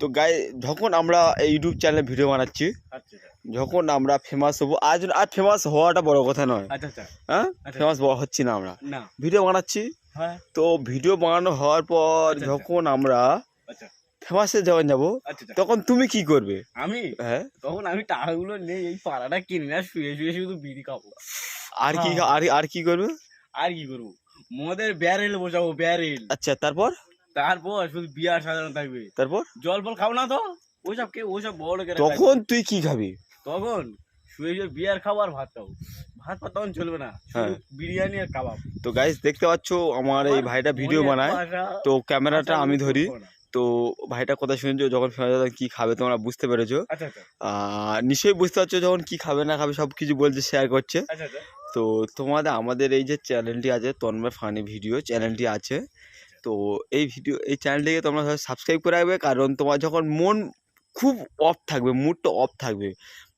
তো গাই যখন আমরা এই ইউটিউব চ্যানেলে ভিডিও বানাচ্ছি আচ্ছা আচ্ছা। যখন আমরা ফেমাস হব আজ আর ফেমাস হওয়াটা বড় কথা নয়। আচ্ছা হ্যাঁ। ফেমাস হচ্ছি না আমরা। ভিডিও বানাচ্ছি। হ্যাঁ। তো ভিডিও বানানো হওয়ার পর। যখন আমরা ফেমাসে যখন যাব। তখন তুমি কি করবে? আমি? হ্যাঁ। তখন আমি টাকাগুলো নেই এই পাড়াটা কিনে না শুয়ে শুয়ে শুধু বিড়ি খাব। আর কি হ্যাঁ। আর আর কি করবে? আর কি করব? মদের ব্যারেল বসাবো ব্যারেল আচ্ছা তারপর? তারপর শুধু বিয়ার সাজানো থাকবে। তারপর? জল ফল খাও না তো? ওইসব কে ওইসব বড় লোকেরা তখন তুই কি খাবি? তখন শুয়ে শুয়ে বিয়ার আর ভাত ভাত ভাত তখন চলবে না। হ্যাঁ। বিরিয়ানি আর কাবাব। তো গাইস দেখতে পাচ্ছ আমার এই ভাইটা ভিডিও বানায়। তো ক্যামেরাটা আমি আমি ধরি। তো ভাইটা কথা শুনছো যখন কি খাবে তোমরা বুঝতে পেরেছ। আচ্ছা আচ্ছা। নিশ্চয়ই বুঝতে পারছ যখন কি খাবে না খাবে সব কিছু বলছে শেয়ার করছে। আচ্ছা আচ্ছা। তো তোমাদের আমাদের এই যে চ্যানেলটি আছে তন্ময় ফানি ভিডিও চ্যানেলটি আছে। তো এই ভিডিও এই চ্যানেলটিকে তোমরা সাবস্ক্রাইব করে রাখবে। কারণ তোমার যখন মন খুব অফ থাকবে মুডটা অফ থাকবে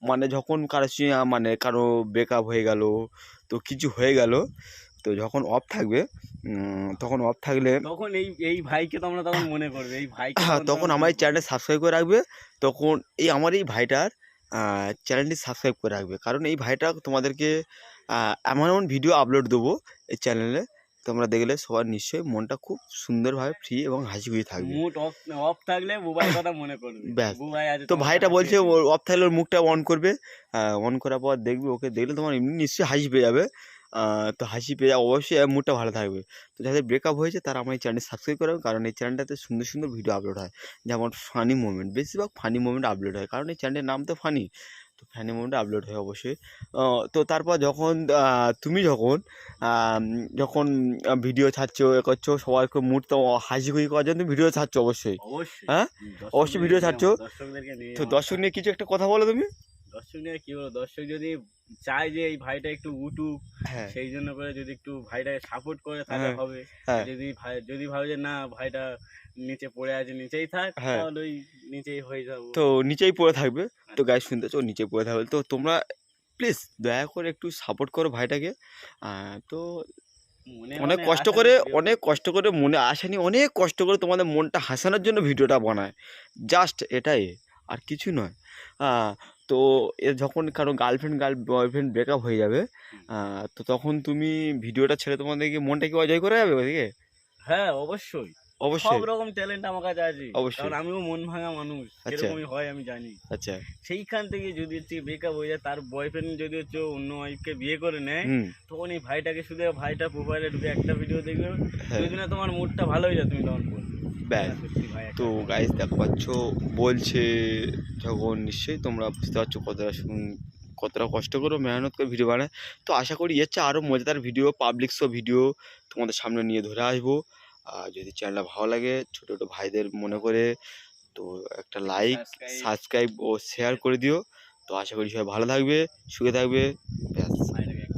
মানে যখন কারও মানে কারও ব্রেকআপ হয়ে গেল তো কিছু হয়ে গেল তো যখন অফ থাকবে তখন অফ থাকলে তখন এই এই ভাইকে তোমরা তখন মনে করবে এই ভাই হ্যাঁ তখন আমার এই চ্যানেলটা সাবস্ক্রাইব করে রাখবে তখন এই আমার এই ভাইটার চ্যানেলটি সাবস্ক্রাইব করে রাখবে। কারণ এই ভাইটা তোমাদেরকে এমন এমন ভিডিও আপলোড দেবো এই চ্যানেলে তোমরা দেখলে সবার নিশ্চয়ই মনটা খুব সুন্দরভাবে ফ্রি এবং হাসি খুশি থাকবে। মুড অফ অফ থাকলে বুবাই কথা মনে করবে। ব্যাস। তো ভাইটা বলছে ওর অফ থাকলে ওর মুখটা অন করবে। অন করার পর দেখবে ওকে দেখলে তোমার এমনি নিশ্চয়ই হাসি পেয়ে যাবে। তো হাসি পেয়ে যাবে অবশ্যই মুডটা ভালো থাকবে। তো যাদের ব্রেকআপ হয়েছে তারা আমার এই চ্যানেল সাবস্ক্রাইব করবে কারণ এই চ্যানেলটাতে সুন্দর সুন্দর ভিডিও আপলোড হয়। যেমন ফানি মোমেন্ট বেশিরভাগ ফানি মুভমেন্ট আপলোড হয় কারণ এই চ্যানেলের নাম তো ফানি তো ফ্যানি মোডে আপলোড হয় অবশ্যই তো তারপর যখন আহ, তুমি যখন যখন ভিডিও ছাড়ছো এ করছ সবার মুড তো হাসি খুশি করার জন্য ভিডিও ছাড়ছো অবশ্যই হ্যাঁ? অবশ্যই ভিডিও ছাড়ছো? তো দর্শক নিয়ে কিছু একটা কথা বলো তুমি দর্শক নিয়ে কি বলব দর্শক যদি চায় যে এই ভাইটা একটু উঠুক হ্যাঁ। সেই জন্য করে যদি একটু ভাইটাকে সাপোর্ট করে তাহলে হ্যাঁ, হবে। হ্যাঁ। যদি ভাই যদি ভাবে যে না ভাইটা নিচে পড়ে আছে নিচেই থাক। তাহলে ওই নিচেই হয়ে যাব। তো নিচেই পড়ে থাকবে। তো গাই শুনতে চাও নিচে পড়ে থাকবে। তো তোমরা প্লিজ দয়া করে একটু সাপোর্ট করো ভাইটাকে। তো অনেক কষ্ট করে অনেক কষ্ট করে মনে আসেনি অনেক কষ্ট করে তোমাদের মনটা হাসানোর জন্য ভিডিওটা বানায়। জাস্ট এটাই আর কিছু নয়। আহ, তো এ যখন কারও গার্লফ্রেন্ড গার্ল বয়ফ্রেন্ড ব্রেকআপ হয়ে যাবে তো তখন তুমি ভিডিওটা ছেড়ে তোমাদেরকে মনটা কি অজয় করে যাবে ওদিকে? হ্যাঁ অবশ্যই। সব অবশ্যই রকম ট্যালেন্ট আমার কাছে আছে। অবশ্যই। কারণ আমিও মন ভাঙা মানুষ আচ্ছা। এরকমই হয় আমি জানি। আচ্ছা। সেইখান থেকে যদি হচ্ছে ব্রেকআপ হয়ে যায় তার বয়ফ্রেন্ড যদি হচ্ছে অন্য ওয়াইফকে বিয়ে করে নেয় তখন এই ভাইটাকে শুধু ভাইটা প্রোফাইলে ঢুকে একটা ভিডিও দেখবে। হ্যাঁ। যদি না তোমার মুডটা ভালো হয়ে যায় তুমি তখন ব্যাস। তো গাইজ দেখতে পাচ্ছ বলছে যখন নিশ্চয়ই তোমরা বুঝতে পারছ কতটা শুন- কতটা কষ্ট করে মেহনত করে ভিডিও বানায়। তো আশা করি এর চেয়ে আরও মজাদার ভিডিও পাবলিক শো ভিডিও তোমাদের সামনে নিয়ে ধরে আসব। আর যদি চ্যানেলটা ভালো লাগে ছোটো ছোটো ভাইদের মনে করে তো একটা লাইক সাবস্ক্রাইব ও শেয়ার করে দিও। তো আশা করি সবাই ভালো থাকবে সুখে থাকবে।